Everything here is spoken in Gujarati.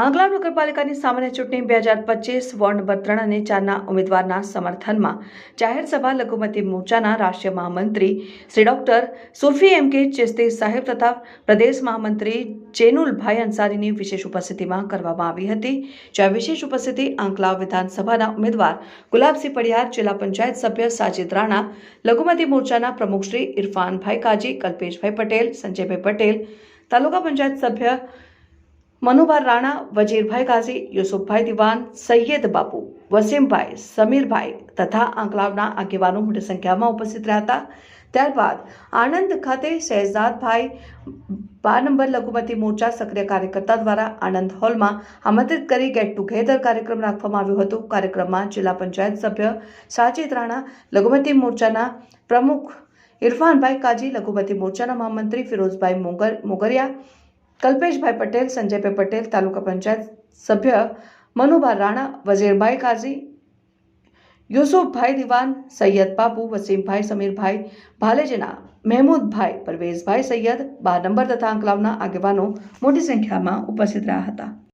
આંગલા નગરપાલિકાની સામાન્ય ચૂંટણી બે હજાર પચીસ વોર્ડ નંબર ત્રણ અને ચારના ઉમેદવારના સમર્થનમાં જાહેર સભા લઘુમતી મોરચાના રાષ્ટ્રીય મહામંત્રી શ્રી ડોક્ટર સુફી એમ કે ચિસ્તી સાહેબ તથા પ્રદેશ મહામંત્રી જેનુલભાઈ અંસારીની વિશેષ ઉપસ્થિતિમાં કરવામાં આવી હતી, જ્યાં વિશેષ ઉપસ્થિતિ આંકલાવ વિધાનસભાના ઉમેદવાર ગુલાબસિંહ પડિયાર, જિલ્લા પંચાયત સભ્ય સાજિદ રાણા, લઘુમતી મોરચાના પ્રમુખ શ્રી ઇરફાનભાઈ કાજી, કલ્પેશભાઈ પટેલ, સંજયભાઈ પટેલ, તાલુકા પંચાયત સભ્ય મનુભાઈ રાણા, વજીરભાઈ કાઝી યુસુફભાઈ દિવાન, સૈયદ બાપુ, વસીમભાઈ, સમીરભાઈ તથા આંકલાવના આગેવાનો મોટી સંખ્યામાં ઉપસ્થિત રહ્યા હતા. ત્યારબાદ આણંદ ખાતે શહેજાદભાઈ બાર નંબર લઘુમતી મોરચા સક્રિય કાર્યકર્તા દ્વારા આણંદ હોલમાં આમંત્રિત કરી ગેટ ટુગેધર કાર્યક્રમ રાખવામાં આવ્યો હતો. કાર્યક્રમમાં જિલ્લા પંચાયત સભ્ય સાજિદ રાણા, લઘુમતી મોરચાના પ્રમુખ ઇરફાનભાઈ કાજી, લઘુમતી મોરચાના મહામંત્રી ફિરોઝભાઈ મોગર મોગરિયા કલ્પેશભાઈ પટેલ, સંજયભાઈ પટેલ, તાલુકા પંચાયત સભ્ય મનુભા રાણા, વઝીરભાઈ કાઝી, યુસુફભાઈ દિવાન, સૈયદ બાપુ, વસીમભાઈ સમીરભાઈ, ભાલેજીના મહેમૂદભાઈ, પરવેઝભાઈ સૈયદ, બાર નંબર તથા આંકલાવના આગેવાનો મોટી સંખ્યામાં ઉપસ્થિત રહ્યા હતા.